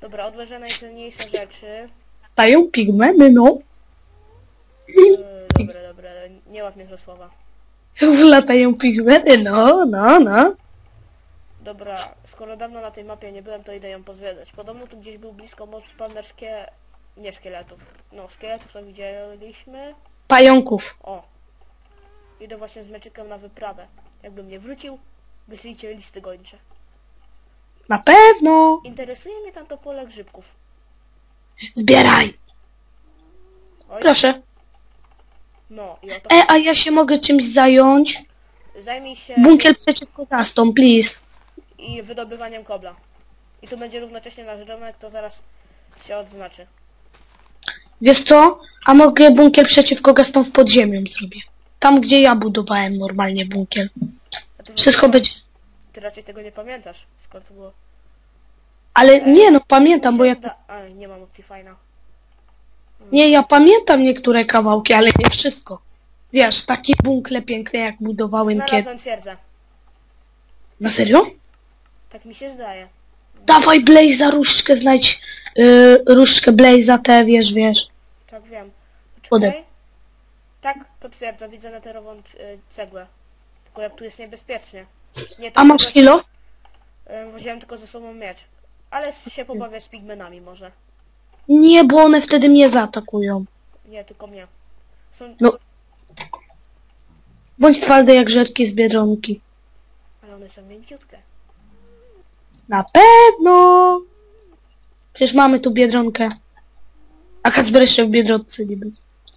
Dobra, odłożę najcenniejsze rzeczy. Latają pigmeny, no. Yy, dobra, dobra, nie łap mnie za słowa. Latają pigmeny, no, no, no. Dobra, skoro dawno na tej mapie nie byłem, to idę ją pozwiedzać. Podobno tu gdzieś był blisko mob spawner szkie... Nie szkieletów. No, szkieletów to widzieliśmy. Pająków. O. Idę właśnie z meczykiem na wyprawę. Jakbym nie wrócił, wyślijcie listy gończe. Na pewno. Interesuje mnie tam to pole grzybków. Zbieraj. Oj, Proszę. no i oto... E, a ja się mogę czymś zająć? Zajmij się Bunkier przeciwko gastom, please. i wydobywaniem kobla. I tu będzie równocześnie nasz domek, to zaraz się odznaczy. Wiesz co? A mogę bunkier przeciwko gastom w podziemiu zrobię. Tam, gdzie ja budowałem normalnie bunkier. A Wszystko będzie... ty raczej tego nie pamiętasz, skąd to było. Ale nie no, pamiętam, bo ja... A, nie mam Optifine'a. Nie, ja pamiętam niektóre kawałki, ale nie wszystko. Wiesz, takie bunkle piękne jak budowałem kiedy... Znalazłem twierdzę. Na serio? Tak mi się zdaje. Dawaj Blaze'a różdżkę znajdź. Yy, różdżkę Blaze'a te, wiesz, wiesz. Tak wiem. Poczekaj. Tak, potwierdzam, widzę neterową y, cegłę. Tylko jak tu jest niebezpiecznie. Nie, A masz kilo? y, Wziąłem tylko ze sobą miecz. Ale się pobawię z pigmenami może. Nie, bo one wtedy mnie zaatakują. Nie, tylko mnie. Są... No. Bądź twardy jak rzeczki z Biedronki. Ale one są mięciutkie. Na pewno! Przecież mamy tu Biedronkę. A Kacper jeszcze w Biedronce nie był.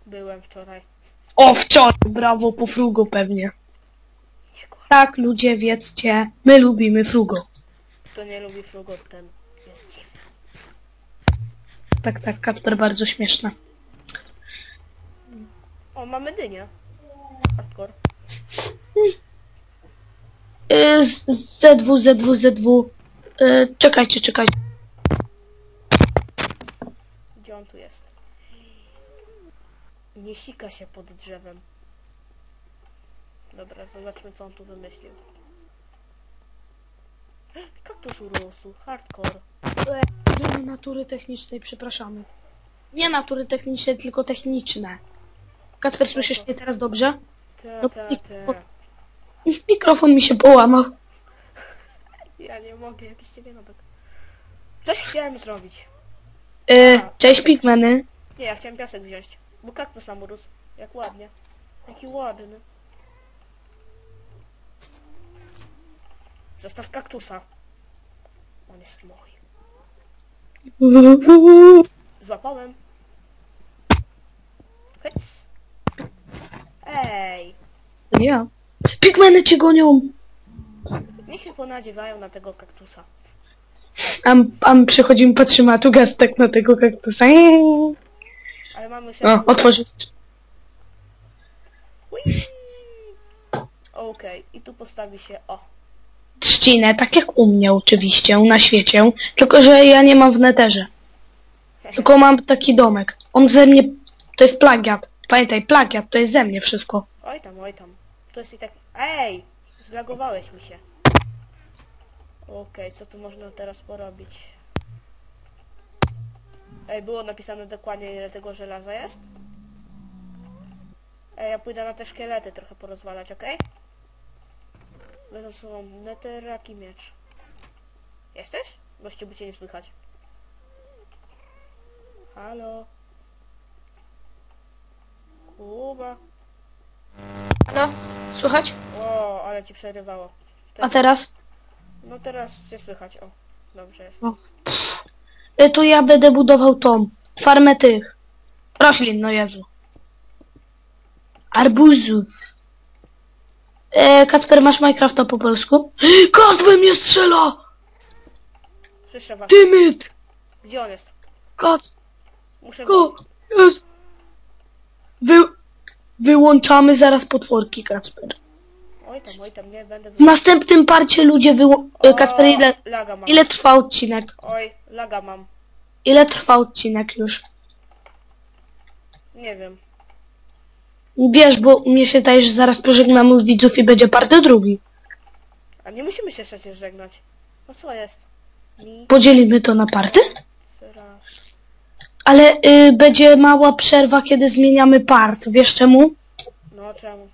Byłem wczoraj. O, wczoraj! Brawo, po frugo pewnie. Tak, ludzie, wiedzcie, my lubimy frugo. Kto nie lubi frugot, ten jest dziwny. Tak, tak, Kacper bardzo śmieszne. O, mamy dynię. Hardcore. Yy, z- ZW, ZW, ZW. Yy, czekajcie, czekajcie. Gdzie on tu jest? Nie sika się pod drzewem. Dobra, zobaczmy co on tu wymyślił. Kaktus urósł, hardcore. Nie natury technicznej, przepraszamy. Nie natury technicznej, tylko techniczne. Kacper, słyszysz mnie teraz dobrze? Te, i- te. Mikrofon mi się połamał. Ja nie mogę, jakiś ciebie nowek. Coś chciałem zrobić. Yy, cześć pigmeny. Nie, ja chciałem piasek wziąć. Bo kaktus nam urósł. Jak ładnie. Jaki ładny. Zostaw kaktusa. On jest mój. Złapałem. Hyc. Ej. Ja. Pigmeny cię gonią. Niech się ponadziewają na tego kaktusa. A, a my przychodzimy, patrzymy, a tu gastek na tego kaktusa. Eee. Ale mamy się... O, otworzył. Ui. Okej, i tu postawi się... O. trzcinę, tak jak u mnie oczywiście, na świecie, tylko że ja nie mam w neterze. Tylko mam taki domek. On ze mnie, to jest plagiat. Pamiętaj, plagiat, to jest ze mnie wszystko. Oj tam, oj tam. To jest i tak... Ej! Zlagowałeś mi się. Okej, co tu można teraz porobić? Ej, było napisane dokładnie ile tego żelaza jest? Ej, ja pójdę na te szkielety trochę porozwalać, okej? Będą sobą neterak i miecz. Jesteś? Gościu by cię nie słychać. Halo? Kuba? No, słychać? O, ale ci przerywało. A teraz? No teraz się słychać, o. Dobrze jest. No. Y, Tu ja będę budował tą farmę tych roślin, no Jezu. Arbuzów. E, Kacper, masz Minecrafta po polsku? Kot we mnie strzela! Słyszę was. Tymit! Gdzie on jest? Kot! Muszę Ko! Jest! Wy... Wyłączamy zaraz potworki, Kacper. Oj tam, oj tam, nie będę... W następnym parcie ludzie wyłą... E, Kacper, ile, Laga mam. ile trwa odcinek? Oj, laga mam. Ile trwa odcinek już? Nie wiem. Wiesz, bo mnie się daje, że zaraz pożegnamy widzów i będzie part drugi. A nie musimy się przecież żegnać. No co jest? Mi... Podzielimy to na party? Ale y, będzie mała przerwa, kiedy zmieniamy part. Wiesz czemu? No czemu?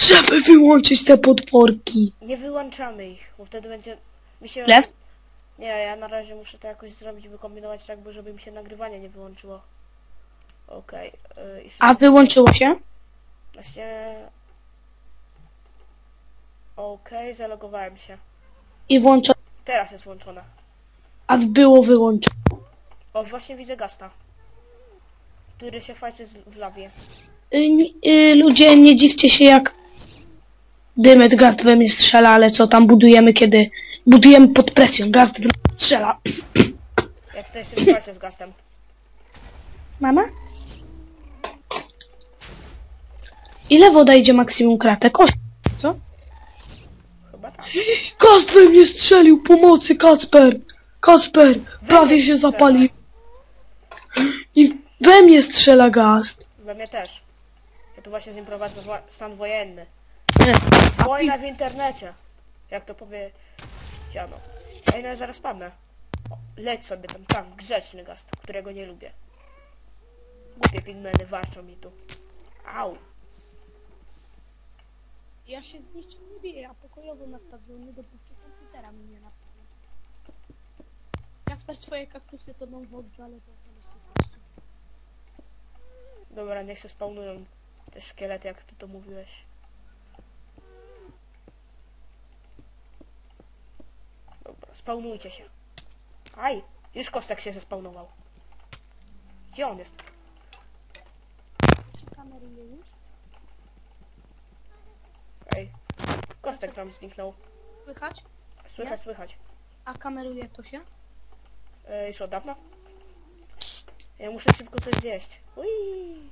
Żeby wyłączyć te podporki. Nie wyłączamy ich, bo wtedy będzie... Mi się... Nie, ja na razie muszę to jakoś zrobić, wykombinować tak, by żeby mi się nagrywanie nie wyłączyło. Okej. y, i A wyłączyło się? Właśnie... Okej, zalogowałem się. I włącza... Teraz jest włączone. A było wyłączone. O, właśnie widzę gasta. Który się fajczy z- w lawie. Y, y, ludzie, nie dziwcie się jak dymet gaz we mnie strzela, ale co tam budujemy, kiedy budujemy pod presją. Gaz w nas strzela. Jak sobie walczę z gastem. Mama? Ile woda idzie maksimum kratek? Osiem. Co? Chyba tak. We mnie strzelił! Pomocy, Kasper! Kasper! Prawie się strzela. zapalił. I we mnie strzela gaz. We mnie też. Ja tu właśnie z nim prowadzę wo- stan wojenny. Wojna w internecie. Jak to powiedziano. Ej, no ja zaraz padnę. O, leć sobie tam, tak, grzeczny gast, którego nie lubię. Głupie pigmeny warczą mi tu. Au. Ja się z niczym nie biję, ja pokojowo nastawiony, dopóki komputera mi nie nastawię. Kasper, twoje kaktusy to mam w odrzu, ale to Dobra, niech się spawnują te szkielety, jak ty to mówiłeś. Dobra, spawnujcie się. Aj, już kostek się zespawnował. Gdzie on jest? Kameruję już. Ej, kostek tam zniknął. Słychać? Słychać, słychać. A kameruje to się? Ej, już od dawna? Ja muszę szybko coś zjeść. Ui.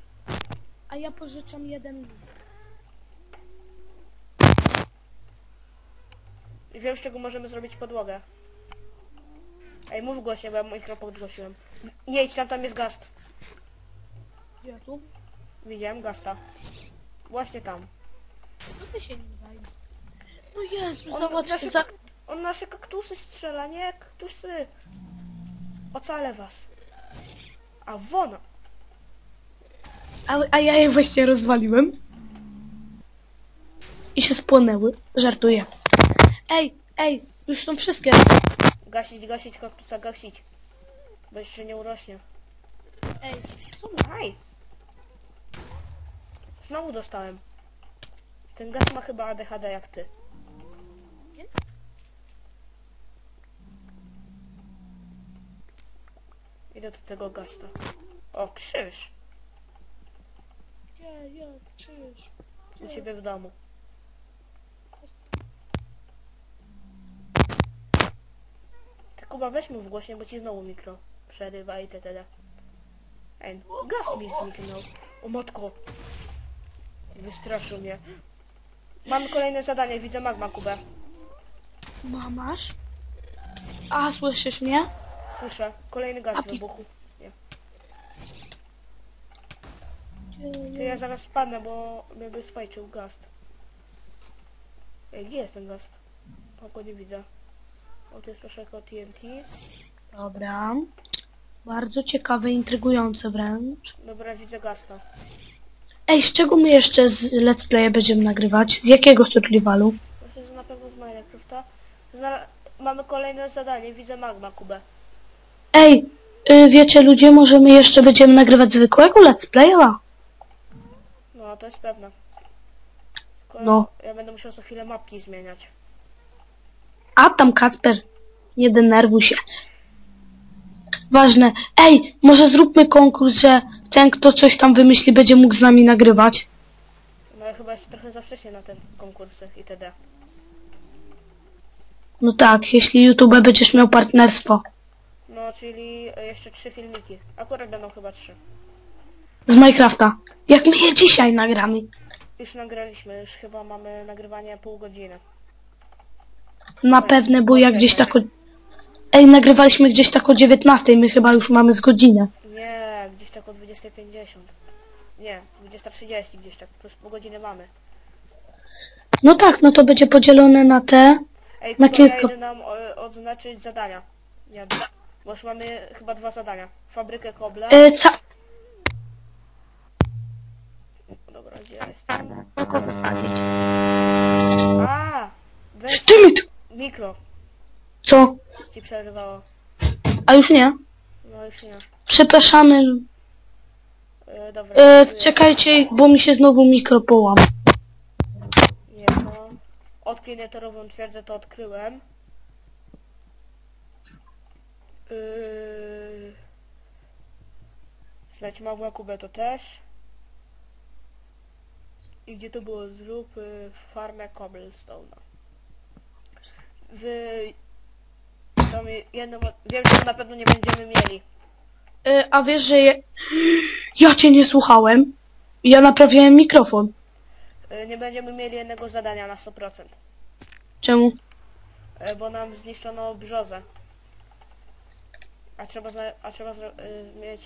A ja pożyczam jeden I wiem, z czego możemy zrobić podłogę. Ej, mów głośniej, bo ja mikro podgłosiłem. Nie idź tam, tam jest gast. Gdzie tu? Widziałem gasta. Właśnie tam. No ty się nie zajmę. No Jezu, On zobacz, nasze, za... on nasze kaktusy strzela, nie? Kaktusy. Ocalę was. A wona. a, a ja je właśnie rozwaliłem. I się spłonęły. Żartuję. Ej, ej, już są wszystkie. Gasić, gasić kaktusa, gasić. Bo jeszcze nie urośnie. Ej, co my? Aj. Znowu dostałem. Ten gaz ma chyba ADHD jak ty. Idę do tego gasta. O, krzyż. Gdzie jest krzyż? U ciebie w domu. Ty Kuba weź mu w głośnie, bo ci znowu mikro przerywa i td. Ej, gaz mi zniknął. O matko. Wystraszył mnie. Mamy kolejne zadanie, widzę magma Kubę. Mamasz? A, słyszysz mnie? Słyszę. Kolejny gaz A pi- wybuchu. Nie. Ty ja zaraz spadnę, bo mnie by spajczył gast. Ej, gdzie jest ten gast? O, go nie widzę. O, tu jest proszę jako TNT. Dobra. Bardzo ciekawe, intrygujące wręcz. Dobra, widzę gasta. Ej, z czego my jeszcze z Let's Playa będziemy nagrywać? Z jakiego survivalu? Myślę, że na pewno z Minecrafta. Zna mamy kolejne zadanie, widzę magma Kubę. Ej, y, wiecie ludzie, może my jeszcze będziemy nagrywać zwykłego Let's Playa? No, to jest pewne. Tylko No. Ja będę musiał co chwilę mapki zmieniać. A tam Kacper, nie denerwuj się. Ważne. Ej, może zróbmy konkurs, że ten, kto coś tam wymyśli, będzie mógł z nami nagrywać. No ja chyba jeszcze trochę za wcześnie na te konkursy itd. No tak, jeśli YouTube będziesz miał partnerstwo No, czyli e, jeszcze trzy filmiki. Akurat będą chyba trzy. z Minecrafta. Jak my je dzisiaj nagramy? Już nagraliśmy, już chyba mamy nagrywanie pół godziny. Na pewno, bo ja gdzieś tak o... Ej, nagrywaliśmy gdzieś tak o 19, my chyba już mamy z godzinę. Nie, gdzieś tak o 20.50. Nie, 20.30 gdzieś tak, plus pół godziny mamy. No tak, no to będzie podzielone na te... Ej, Na ja kilka. idę nam o, odznaczyć zadania. Ja, Bo już mamy chyba dwa zadania. Fabrykę kobla. E, ca... Dobra, gdzie ja jestem? Tylko wysadzić. A! Weź Ty mi tu... mikro. Co? Ci przerywało. A już nie? No już nie. Przepraszamy. E, dobra. E, dziękuję. czekajcie, bo mi się znowu mikro połam. Nie, to... Odkryj netorową twierdzę, to odkryłem. Yy... Znać małą Kubę to też. I gdzie to było? Zrób y, farmę cobblestone'a. W... Tam jedną... Wiem, że na pewno nie będziemy mieli. E, a wiesz, że je... ja cię nie słuchałem. Ja naprawiałem mikrofon. Y, Nie będziemy mieli jednego zadania na 100%. Czemu? E, bo nam zniszczono brzozę. A trzeba, za, a trzeba zro, y, mieć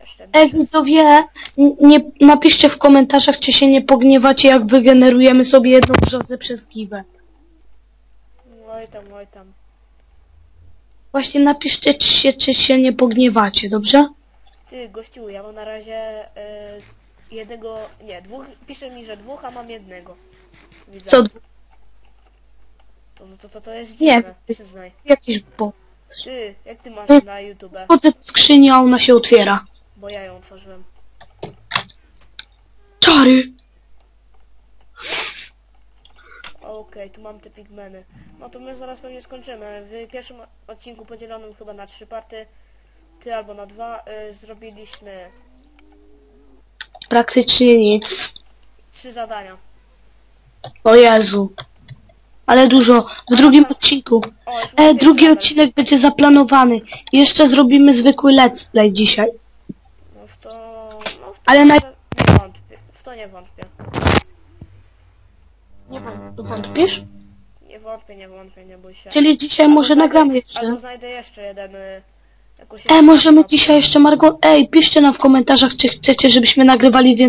jeszcze. Ej, kto wie, n- nie, napiszcie w komentarzach, czy się nie pogniewacie, jak wygenerujemy sobie jedną brzozę przez giwę. Oj tam, oj tam. Właśnie napiszcie, czy się, czy się nie pogniewacie, dobrze? Ty, gościu, ja mam na razie y, jednego, nie, dwóch, pisze mi, że dwóch, a mam jednego. Widzę. Co, To, to, to, to jest Nie. dziwne, przyznaj. jakiś bo... Ty, jak ty masz na YouTube? Chodzę do skrzyni, a ona się otwiera. Bo ja ją otworzyłem. Czary! Okej, tu mam te pigmeny. No to my zaraz pewnie skończymy. W pierwszym odcinku podzielonym chyba na trzy party, ty albo na dwa, y, zrobiliśmy Praktycznie nic. trzy zadania. O Jezu. Ale dużo. W drugim odcinku. O, już mam E, drugi odcinek będzie zaplanowany. Jeszcze zrobimy zwykły let's play dzisiaj. No w to... No w to Ale naj- nie wątpię. W to nie wątpię. Nie wątpisz? Nie wątpię, nie wątpię, nie bój się. Czyli dzisiaj Albo może znajdę- nagramy jeszcze. Albo znajdę jeszcze jeden... Y, jakąś E, możemy dzisiaj jeszcze Margo... Ej, piszcie nam w komentarzach, czy chcecie, żebyśmy nagrywali więcej